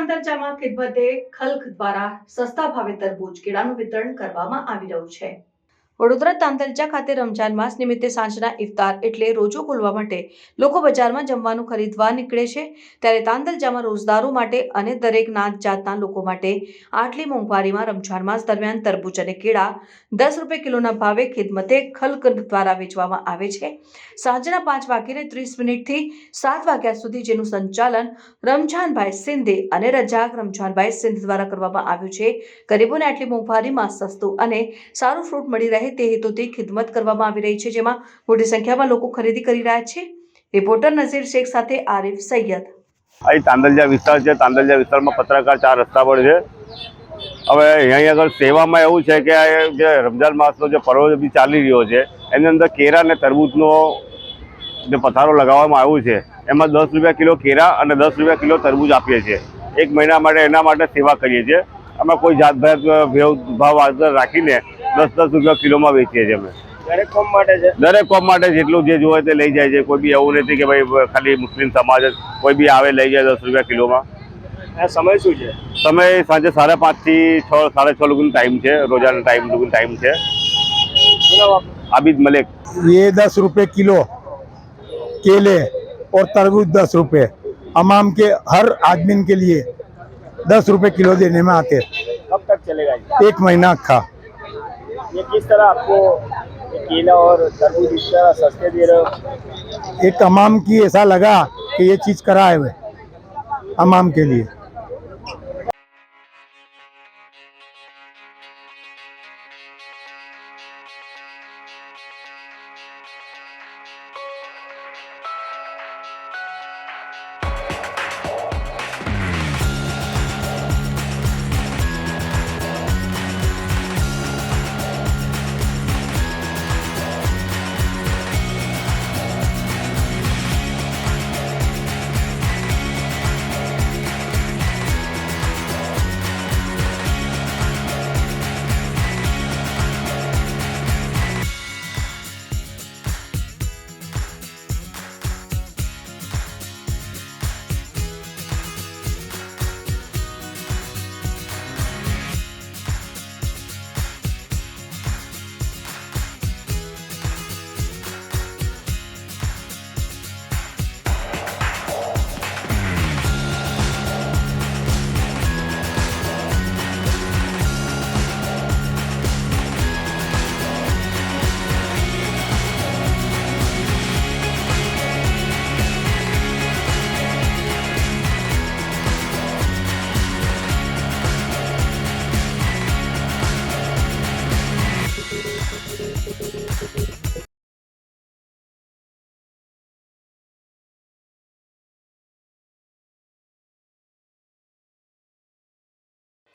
તાંદલજામાં ખિદમતે ખલ્ક દ્વારા સસ્તા ભાવે તરબૂચ કેળાનું વિતરણ કરવામાં આવી રહ્યું છે. વડોદરા તાંદલજા ખાતે રમજાન માસ નિમિત્તે સાંજના ઇફતાર એટલે રોજો ખોલવા માટે લોકો બજારમાં જમવાનું ખરીદવા નીકળે છે. ત્યારે તાંદલજામાં રોજદારો માટે અને દરેક નાત જાતના લોકો માટે આટલી મોંઘવારીમાં રમજાન માસ દરમિયાન તરબૂચ અને કેળા દસ રૂપિયા કિલોના ભાવે ખિદમતે ખલક દ્વારા વેચવામાં આવે છે. સાંજના પાંચ વાગ્યે ત્રીસ મિનિટથી સાત વાગ્યા સુધી જેનું સંચાલન રમઝાનભાઈ સિંધે અને રજાક રમઝાનભાઈ સિંધ દ્વારા કરવામાં આવ્યું છે. ગરીબોને આટલી મોંઘવારીમાં સસ્તું અને સારું ફ્રૂટ મળી રહે તે હેતુથી ખિદમત કરવામાં આવી રહી છે, જેમાં મોટી સંખ્યામાં લોકો ખરીદી કરી રહ્યા છે. રિપોર્ટર નઝીર શેખ સાથે આરિફ સૈયદ. અહીં તાંદલજા વિસ્તાર છે. તાંદલજા વિસ્તારમાં પત્રકાર ચાર રસ્તા પર છે. હવે અહીંયા આગળ સેવામાં એવું છે કે આ જે રમજાન માસનો જે પર્વ બી ચાલી રહ્યો છે, એની અંદર કેરા અને તરબૂચનો જે પથારો લગાવવામાં આવ્યું છે, એમાં દસ રૂપિયા કિલો કેરા અને દસ રૂપિયા કિલો તરબૂચ આપીએ છીએ. એક મહિના માટે એના માટે સેવા કરીએ છીએ. અમે કોઈ જાતભાત ભાવ રાખીને દસ દસ રૂપિયા કિલોમાં વેચીએ છીએ અમે દરેક કોમ માટે છે દરેક કોમ માટે જેટલું જે જોઈએ તે લઈ જાય છે કોઈ બી એવું નથી કે ભાઈ ખાલી મુસ્લિમ સમાજ જ કોઈ બી આવે લઈ જાય દસ રૂપિયા કિલોમાં આ સમય શું છે સમય સાંજે સાડા પાંચથી છ સાડા છ લોકોનો ટાઈમ છે રોજાના ટાઈમ લોકોનો ટાઈમ છે શું નામ આપનું? આબિદ મલિક ये दस रुपए किलो केले और तरबूज दस रुपए हमाम के हर आदमी के लिए दस रुपए किलो देने में आते हैं। कब तक चलेगा ये एक महीना का ये किस तरह आपको ये केला और तरबूज इस तरह सस्ते दे रहे हो एक हमाम की ऐसा लगा कि ये चीज कराए हुए हमाम के लिए